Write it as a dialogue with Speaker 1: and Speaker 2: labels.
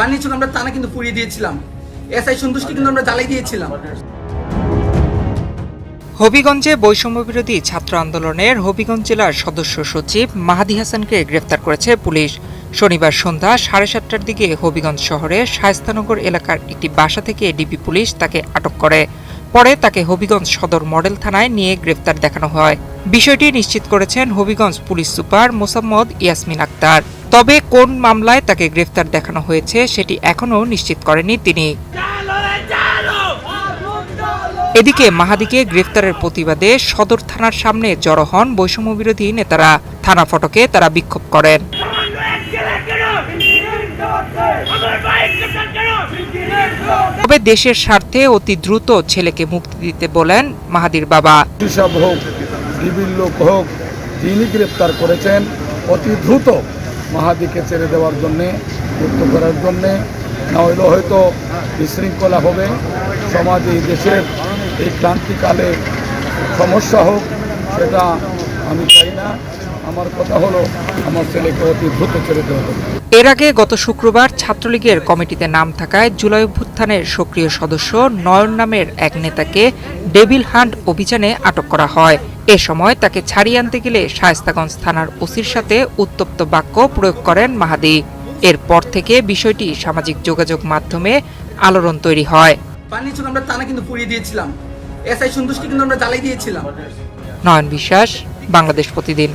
Speaker 1: বানিয়েছিল আমরা টানা কিন্তু পুড়িয়ে দিয়েছিলাম? এসআই সন্তুষ্টি কিন্তু আমরা জ্বালাই দিয়েছিলাম।
Speaker 2: হবিগঞ্জে বৈষম্য বিরোধী ছাত্র আন্দোলনের হবিগঞ্জ জেলার সদস্য সচিব মাহাদি হাসানকে গ্রেফতার করেছে পুলিশ। শনিবার সন্ধ্যা সাড়ে সাতটার দিকে হবিগঞ্জ শহরের শায়স্তানগর এলাকার একটি বাসা থেকে ডিবি পুলিশ তাকে আটক করে। পরে তাকে হবিগঞ্জ সদর মডেল থানায় নিয়ে গ্রেফতার দেখানো হয়। বিষয়টি নিশ্চিত করেছেন হবিগঞ্জ পুলিশ সুপার মোসাম্মদ ইয়াসমিন আক্তার। তবে কোন মামলায় তাকে গ্রেফতার দেখানো হয়েছে সেটি এখনও নিশ্চিত করেনি তিনি। এদিকে মাহাদিকে গ্রেফতারের প্রতিবাদে সদর থানার সামনে জড়ো হন বৈষম্য বিরোধী নেতারা। থানা ফটকে তারা বিক্ষোভ করেন। তবে দেশের স্বার্থে অতি দ্রুত ছেলেকে মুক্তি দিতে বলেন মাহাদির বাবা।
Speaker 3: হোক ডিবির লোক হোক যিনি গ্রেপ্তার করেছেন, অতি দ্রুত মহাদিকে ছেড়ে দেওয়ার জন্যে, মুক্ত করার জন্যে। নইলে হয়তো বিশৃঙ্খলা হবে। সমাজে, এই দেশের এই ক্রান্তিকালে সমস্যা হোক, সেটা আমি চাই না। আমার কথা হলো আমার ছেলেকে অতি দ্রুত ছেড়ে দেওয়া হবে।
Speaker 2: এর আগে গত শুক্রবার ছাত্রলীগের কমিটিতে নাম থাকায় জুলাই অভ্যুত্থানের সক্রিয় সদস্য নয়ন নামের এক নেতাকে ডেভিল হান্ট অভিযানে আটক করা হয়। এ সময় তাকে ছাড়িয়ে আনতে গেলে শায়স্তাগঞ্জ থানার ওসির সাথে উত্তপ্ত বাক্য প্রয়োগ করেন মাহাদি। এরপর থেকে বিষয়টি সামাজিক যোগাযোগ মাধ্যমে আলোড়ন তৈরি হয়।
Speaker 1: বানিয়েছিল আমরা টানা কিন্তু পুড়িয়ে দিয়েছিলাম। এসআই সন্তুষ্টি কিন্তু আমরা জ্বালাই দিয়েছিলাম।
Speaker 2: নয়ন বিশ্বাস বাংলাদেশ প্রতিদিন।